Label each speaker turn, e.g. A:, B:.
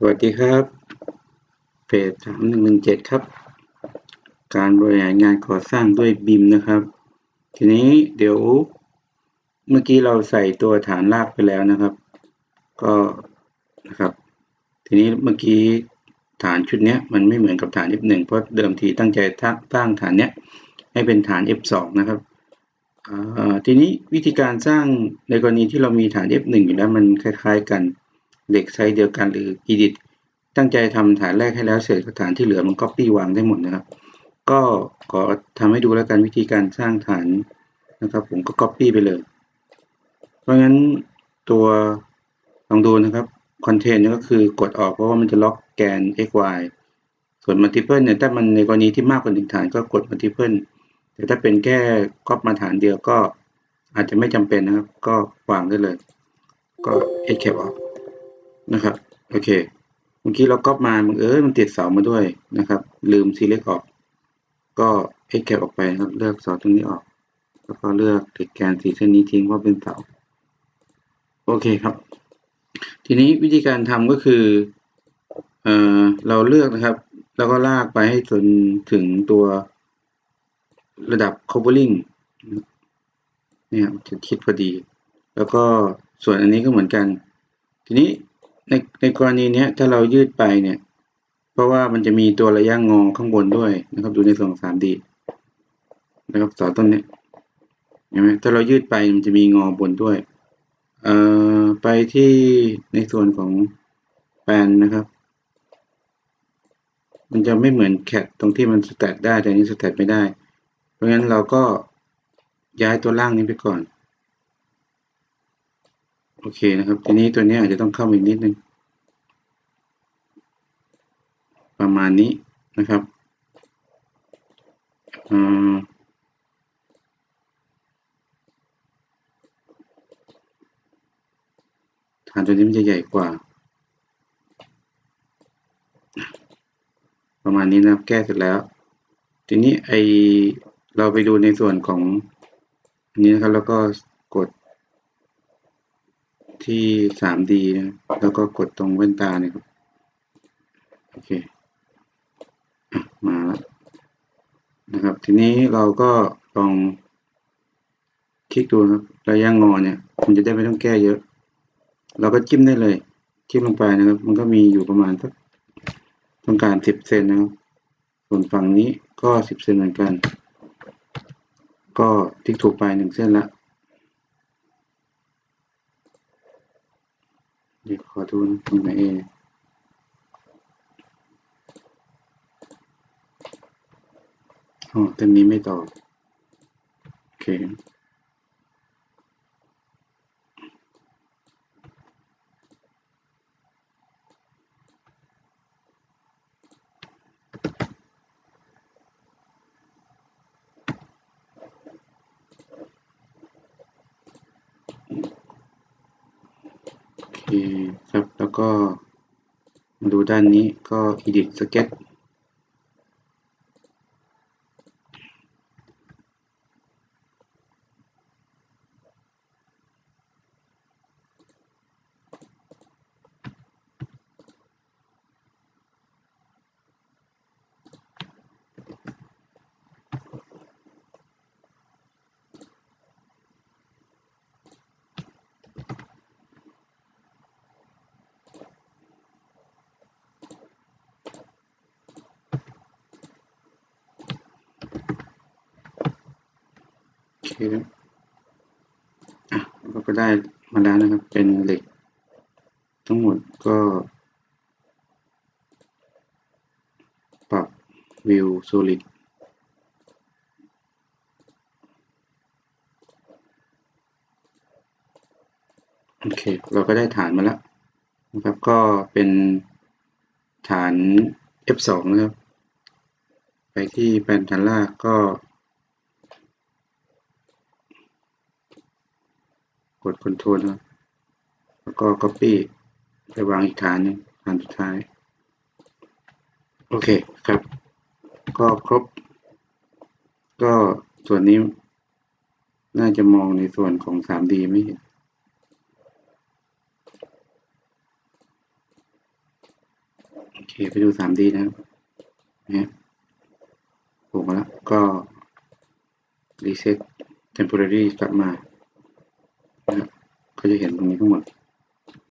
A: สวัสดีครับเพจสามหนึ่งหนึ่งเจ็ดครับ การบริหารงานก่อสร้างด้วยบิมนะครับ ทีนี้เดี๋ยวเมื่อกี้เราใส่ตัวฐานรากไปแล้วนะครับ ก็นะครับ ทีนี้เมื่อกี้ฐานชุดนี้มันไม่เหมือนกับฐาน F1 เพราะเดิมทีตั้งใจสร้างฐานเนี้ยให้เป็นฐาน F2 นะครับทีนี้วิธีการสร้างในกรณีที่เรามีฐาน F1 อยู่แล้วมันคล้าย ๆกัน เหล็กไซส์เดียวกันหรือ edit ตั้งใจทำฐานแรกให้แล้วเสร็จฐานที่เหลือมัน copy วางได้หมดนะครับ ก็ขอทำให้ดูแล้วกันวิธีการสร้างฐานนะครับ ผมก็ copy ไปเลย เพราะงั้นตัวลองดูนะครับคอนเทนต์ก็คือกดออกเพราะว่ามันจะล็อกแกน x y ส่วน multiple เนี่ยถ้ามันในกรณีที่มากกว่าหนึ่งฐานก็กด multiple แต่ถ้าเป็นแค่ก๊อปมาฐานเดียวก็อาจจะไม่จำเป็นนะครับ ก็วางได้เลย ก็ escape ออก นะครับ โอเคเมื่อกี้เราก๊อปมาบังเอิญมันติดเสามาด้วยนะครับ ลืม select ออก ก็ escape ออกไปนะครับ เลือกเสาตรงนี้ออก แล้วก็เลือกติดแกนสีเส้นนี้ทิ้งว่าเป็นเสา โอเคครับ ทีนี้วิธีการทำก็คือเออเราเลือกนะครับ แล้วก็ลากไปให้จนถึงตัวระดับ covering เนี่ยจะคิดพอดี แล้วก็ส่วนอันนี้ก็เหมือนกัน ทีนี้ ในในกรณีนี้ถ้าเรายืดไปเนี่ย เพราะว่ามันจะมีตัวระยะงอข้างบนด้วยนะครับ ดูในส่วนของ 3D นะครับต่อต้นนี้เห็นไหมถ้าเรายืดไปมันจะมีงอบนด้วย เอ่อไปที่ในส่วนของแปนนะครับ มันจะไม่เหมือนแคทตรงที่มันสแตทได้แต่นี้สแตทไม่ได้ เพราะงั้นเราก็ย้ายตัวล่างนี้ไปก่อน โอเคนะครับ ทีนี้ตัวนี้อาจจะต้องเข้าอีกนิดนึง ประมาณนี้นะครับฐานตัวนี้มันจะใหญ่กว่า ประมาณนี้นะครับ แก้เสร็จแล้ว ทีนี้ไอเราไปดูในส่วนของอันนี้นะครับ แล้วก็กด ที่ 3D นะแล้วก็กดตรงแว่นตาเนี่ยครับ โอเคมาแล้วนะครับ ทีนี้เราก็ลองคลิกดูครับระยะงอเนี่ยมันจะได้ไม่ต้องแก้เยอะ เราก็จิ้มได้เลยจิ้มลงไปนะครับ มันก็มีอยู่ประมาณสักต้องการ 10 เซนนะครับ ส่วนฝั่งนี้ก็ 10 เซนเหมือนกัน ก็ทิกถูกไป 1 เส้นละ เดี๋ยวขอดูตรงไหนเออ๋อตรงนี้ไม่ตอบ โอเค คครับ แล้วก็มาดูด้านนี้ก็ edit sketch เคครับอะเราก็ได้มาแล้วนะครับ เป็นเหล็ก ทั้งหมดก็ ปรับวิวโซลิดโอเค เราก็ได้ฐานมาแล้วนะครับ ก็เป็นฐาน F2 นะครับ ไปที่แปลนฐานลากก็ ด Ctrl แล้วก็ Copy ไปวางอีกฐานนึงฐานสุดท้าย โอเคครับ ก็ครบ ก็ส่วนนี้ น่าจะมองในส่วนของ 3D ไม่เห็นโอเค ไปดู 3D นะนี่ะผมแล้วก็ reset temporary กลับมา ก็จะเห็นตรงนี้ทั้งหมด